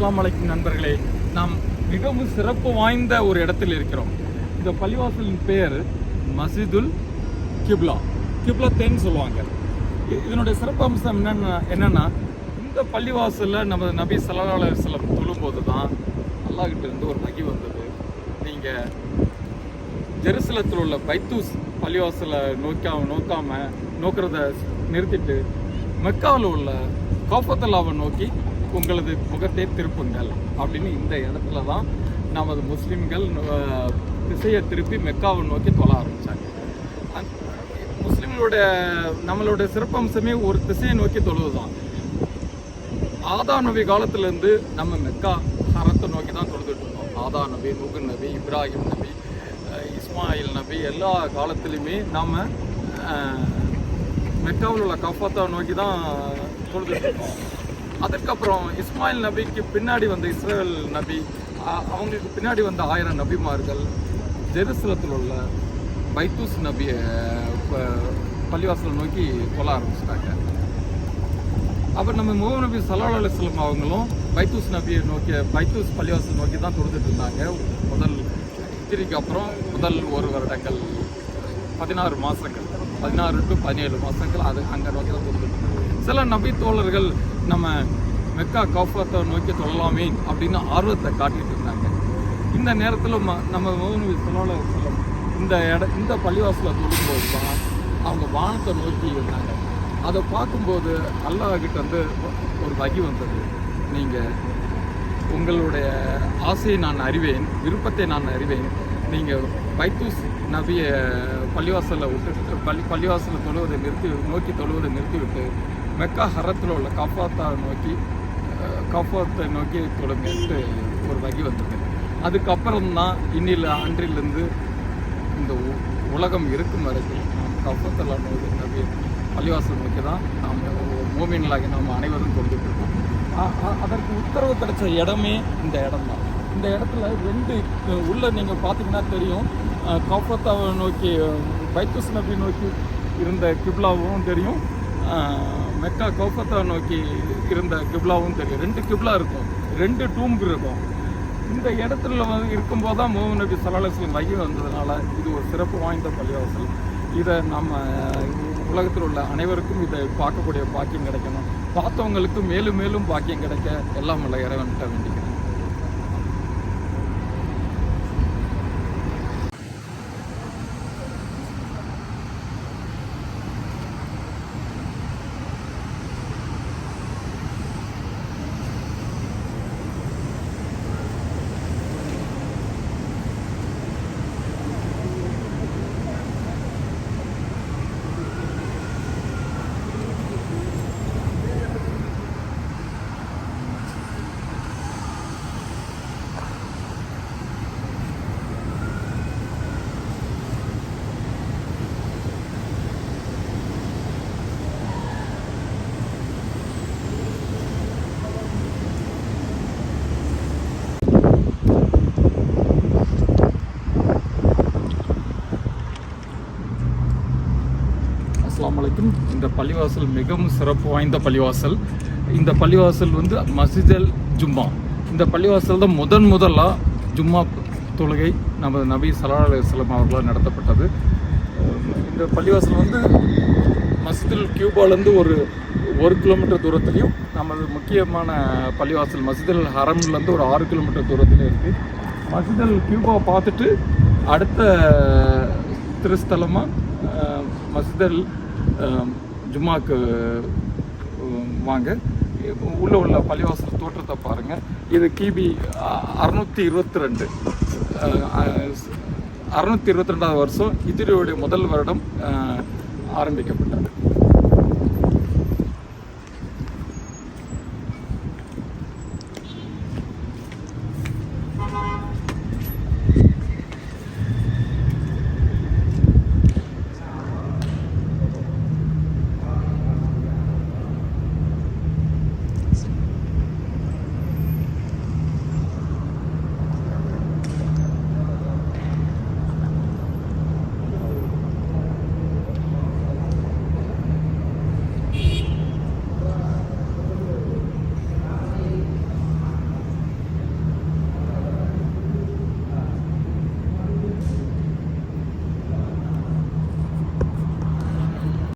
அஸ்லாம் அலைக்கும் நண்பர்களே நாம் மிகவும் சிறப்பு வாய்ந்த ஒரு இடத்தில் இருக்கிறோம். இந்த பள்ளிவாசலின் பெயர் மசிதுல் கிப்லா. கிப்லா தென் சொல்லுவாங்க. இதனுடைய சிறப்பு அம்சம் என்னென்ன என்னென்னா இந்த பள்ளிவாசலில் நம்ம நபி ஸல்லல்லாஹு செல்லம் தொழும்போது தான் அல்லாஹ்கிட்ட இருந்து ஒரு நகி வந்தது. நீங்கள் ஜெருசலத்தில் உள்ள பைத்தூஸ் பள்ளிவாசலை நோக்காம நோக்காமல் நோக்கிறத நிறுத்திட்டு மெக்காவில் உள்ள காஃபத்தல்லாவை நோக்கி உங்களது முகத்தை திருப்புங்கள் அப்படின்னு இந்த இடத்துல தான் நமது முஸ்லீம்கள் திசையை திருப்பி மெக்காவை நோக்கி தொழ ஆரம்பித்தாங்க முஸ்லீம்களோட நம்மளுடைய சிறப்பம்சமே ஒரு திசையை நோக்கி தொழுவு தான் ஆதா நபி காலத்திலேருந்து நம்ம மெக்கா ஹரத்தை நோக்கி தான் தொழுதுட்டு இருக்கோம் ஆதா நபி நூகு நபி இப்ராஹிம் நபி இஸ்மாயில் நபி எல்லா காலத்துலேயுமே நாம் மெக்காவில் உள்ள கஃபத்தை நோக்கி தான் தொழுதுட்டு இருக்கோம் அதுக்கப்புறம் இஸ்மாயில் நபிக்கு பின்னாடி வந்த இஸ்ரேல் நபி அவங்களுக்கு பின்னாடி வந்த ஆயிரம் நபிமார்கள் ஜெருசலத்தில் உள்ள பைத்தூஸ் நபியை பள்ளிவாசலை நோக்கி தொழ ஆரம்பிச்சிட்டாங்க. அப்புறம் நம்ம முகமது நபி சல்லா அலுவலம் அவங்களும் பைத்தூஸ் நபியை நோக்கிய பைத்தூஸ் பள்ளிவாசல் நோக்கி தான் தொழுதுட்டு இருந்தாங்க. முதல் ஹிஜ்ரிக்கு அப்புறம் முதல் ஒரு வருடங்கள் பதினாறு மாதங்கள் பதினாறு டு பதினேழு மாதங்கள் அது அங்கே நோக்கி தான் கொடுத்துருக்கோம் சில நபி தோழர்கள் நம்ம மெக்கா கௌஃபத்தை நோக்கி சொல்லலாமே அப்படின்னு ஆர்வத்தை காட்டிட்டு இருந்தாங்க. இந்த நேரத்தில் ம- நம்ம முகமது நபி சொல்லும் இந்த இட இந்த பள்ளிவாசலை தொழும்போது தான் அவங்க வானத்தை நோக்கி இருந்தாங்க. அதை பார்க்கும்போது அல்லாஹ்கிட்ட வந்து ஒரு வகி வந்தது. நீங்கள் உங்களுடைய ஆசையை நான் அறிவேன் விருப்பத்தை நான் அறிவேன். நீங்கள் பைத்தூஸ் நபியை பள்ளிவாசலில் விட்டு பள்ளி பள்ளிவாசலில் தொழுவதை நிறுத்தி நோக்கி தொழுவதை நிறுத்திவிட்டு மெக்கா ஹரத்தில் உள்ள கஃபாத்தா நோக்கி கஃபாத்தை நோக்கி தொழுங்கன்ட்டு ஒரு வகி வந்தது. அதுக்கப்புறம் தான் இன்னில் அன்றிலிருந்து இந்த உ- உலகம் இருக்கும் வரைக்கும் நாம் கஃபத்தில் நோய் நபி பள்ளிவாசல் நோக்கி தான் நாம் மூமின்களாகி நாம் அனைவரும் கொடுத்துட்டு இருக்கோம் அதற்கு உத்தரவு கிடைச்ச இடமே இந்த இடம் தான். இந்த இடத்துல ரெண்டு உள்ளே உள்ள நீங்கள் பார்த்தீங்கன்னா தெரியும். அஹ், கஃபத்தாவை நோக்கி பைத்துஸ் நபி நோக்கி இருந்த கிப்லாவும் தெரியும். மெக்கா கௌஃபத்தா நோக்கி இருந்த கிப்லாவும் தெரியும். ரெண்டு கிப்லா இருக்கும். ரெண்டு டூம்பு இருக்கும். இந்த இடத்துல வந்து இருக்கும்போது தான் முகமது நபி சலாஹம் வகி வந்ததுனால இது ஒரு சிறப்பு வாய்ந்த பள்ளிவாசல். இதை நம்ம உலகத்தில் உள்ள அனைவருக்கும் இதை பார்க்கக்கூடிய பாக்கியம் கிடைக்கணும். பார்த்தவங்களுக்கு மேலும் மேலும் பாக்கியம் கிடைக்க எல்லாம் உள்ள இறைவன்கிட்ட வேண்டிக்கிறேன் இந்த பள்ளிவாசல் மிகவும் சிறப்பு வாய்ந்த பள்ளிவாசல். இந்த பள்ளிவாசல் வந்து மசிதல் ஜும்மா. இந்த பள்ளிவாசல் தான் முதன் முதலாக ஜும்மா தொழுகை நமது நபி சல்லா அலுவலம் அவர்களால் நடத்தப்பட்டது. இந்த பள்ளிவாசல் வந்து மசிதில் கியூபாலேருந்து ஒரு ஒரு கிலோமீட்டர் தூரத்துலையும் நமது முக்கியமான பள்ளிவாசல் மசிதல் ஹரம்லேருந்து ஒரு ஆறு கிலோமீட்டர் தூரத்துலையும் இருக்குது மசிதல் கியூபாவை பார்த்துட்டு அடுத்த திருஸ்தலமாக மசிதல் ஜும்மாக்கு வாங்க. உள்ள உள்ள பள்ளிவாசல் தோற்றத்தை பாருங்க. இது கிபி அறுநூத்தி இருபத்தி ரெண்டு அறுநூத்தி இருபத்தி ரெண்டாவது வருஷம் இதிரியோடைய முதல் வருடம் ஆரம்பிக்கப்பட்டது.